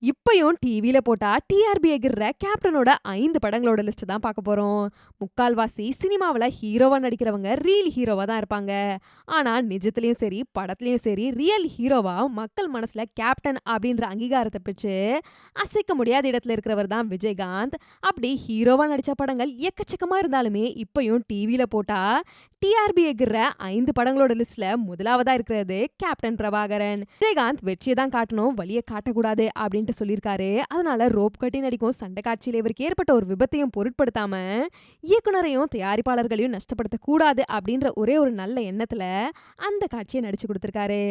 you இப்பயும் டிவியில் போட்டா டிஆர்பி எகிற கேப்டனோட ஐந்து படங்களோட லிஸ்ட் தான் பார்க்க போறோம். முக்கால்வாசி சினிமாவுல ஹீரோவா நடிக்கிறவங்க ரீல் ஹீரோவா தான் இருப்பாங்க. ஆனா நிஜத்துலேயும் சரி, படத்துலயும் சரி ரியல் ஹீரோவா மக்கள் மனசுல கேப்டன் அப்படின்ற அங்கீகாரத்தை பிடிச்சு அசைக்க முடியாத இடத்துல இருக்கிறவர் தான் விஜயகாந்த். அப்படி ஹீரோவா நடிச்ச படங்கள் எக்கச்சக்கமா இருந்தாலுமே இப்பயும் டிவியில் போட்டா டிஆர்பி எகிற ஐந்து படங்களோட லிஸ்ட்ல முதலாவதா இருக்கிறது கேப்டன் பிரபாகரன். விஜயகாந்த் வெற்றியை தான் காட்டணும், வழியை காட்டக்கூடாது அப்படின்ட்டு சொல்லியிருக்காரு. அதனால ரோப் கட்டி நடிக்கும் சண்டை காட்சியில் இவருக்கு ஏற்பட்ட ஒரு விபத்தையும் பொருட்படுத்தாம, இயக்குனரையும், தயாரிப்பாளர்களையும் நஷ்டப்படுத்தக் கூடாது அப்படின்ற ஒரே ஒரு நல்ல எண்ணத்துல அந்த காட்சிய நடிச்சு கொடுத்துருக்காரு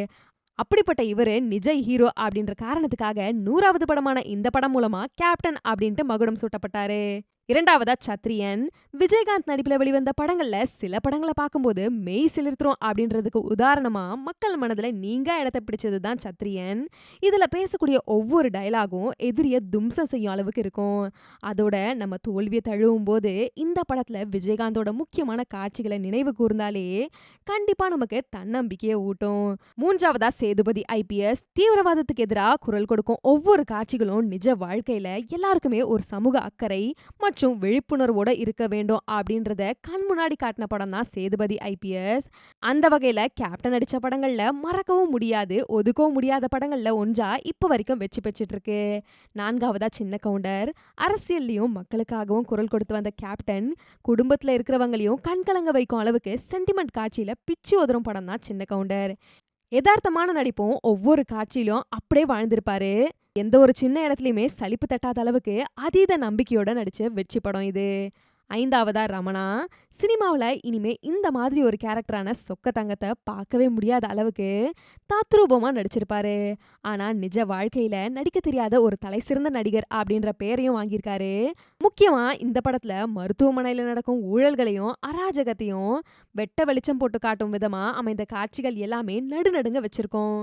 அப்படிப்பட்ட இவரு நிஜ ஹீரோ அப்படின்ற காரணத்துக்காக 100வது படமான இந்த படம் மூலமா கேப்டன் அப்படின்ட்டு மகுடம் சூட்டப்பட்டாரு. இரண்டாவதா சத்ரியன். விஜயகாந்த் நடிப்புல வெளிவந்த படங்கள்ல சில படங்களை பார்க்கும்போது மெய் சிலிர்த்துறோம் அப்படின்றதுக்கு உதாரணமா மக்கள் மனதுல நீங்க இடத்த பிடிச்சது தான் சத்ரியன். இதுல பேசக்கூடிய ஒவ்வொரு டயலாகும் எதிரிய தும்சம் செய்யும் அளவுக்கு இருக்கும். அதோட நம்ம தோல்வியை தழுவும் போது இந்த படத்துல விஜயகாந்தோட முக்கியமான காட்சிகளை நினைவு கூர்ந்தாலே கண்டிப்பா நமக்கு தன்னம்பிக்கையை ஊட்டும். மூன்றாவதா சேதுபதி ஐபிஎஸ். தீவிரவாதத்துக்கு எதிரா குரல் கொடுக்கும் ஒவ்வொரு காட்சிகளும் நிஜ வாழ்க்கையில எல்லாருக்குமே ஒரு சமூக அக்கறை மற்றும் விழிப்புணர்வோட இருக்க வேண்டும் அப்படின்றத கண் முன்னாடி காட்டின படம் தான் சேதுபதி ஐபிஎஸ். அந்த வகையில கேப்டன் நடிச்ச படங்கள்ல மறக்கவும் முடியாது, ஒதுக்கவும் முடியாத படங்கள்ல ஒன்றா இப்ப வரைக்கும் வெற்றி பெற்றுட்டு இருக்கு. நான்காவதா சின்ன கவுண்டர். அரசியல்லயும் மக்களுக்காகவும் குரல் கொடுத்து வந்த கேப்டன், குடும்பத்துல இருக்கிறவங்களையும் கண்கலங்க வைக்கும் அளவுக்கு சென்டிமெண்ட் காட்சியில பிச்சு உதறும் படம் தான் சின்ன கவுண்டர். எதார்த்தமான நடிப்பும் ஒவ்வொரு காட்சியிலும் அப்படியே வாழ்ந்திருப்பாரு. எந்த ஒரு சின்ன இடத்துலயுமே சலிப்பு தட்டாத அளவுக்கு அதீத நம்பிக்கையோட நடிச்ச வெற்றி படம் இது. ஐந்தாவதா ரமணா. சினிமாவுல இனிமே இந்த மாதிரி ஒரு கேரக்டரான சொக்க தங்கத்த பார்க்கவே முடியாத அளவுக்கு தாத்ரூபமாக நடிச்சிருப்பாரு. ஆனா நிஜ வாழ்க்கையில நடிக்க தெரியாத ஒரு தலைசிறந்த நடிகர் அப்படின்ற பெயரையும் வாங்கியிருக்காரு. முக்கியமா இந்த படத்துல மருத்துவமனையில நடக்கும் ஊழல்களையும், அராஜகத்தையும் வெட்ட வெளிச்சம் போட்டு காட்டும் விதமா அமைந்த காட்சிகள் எல்லாமே நடுநடுங்க வச்சிருக்கோம்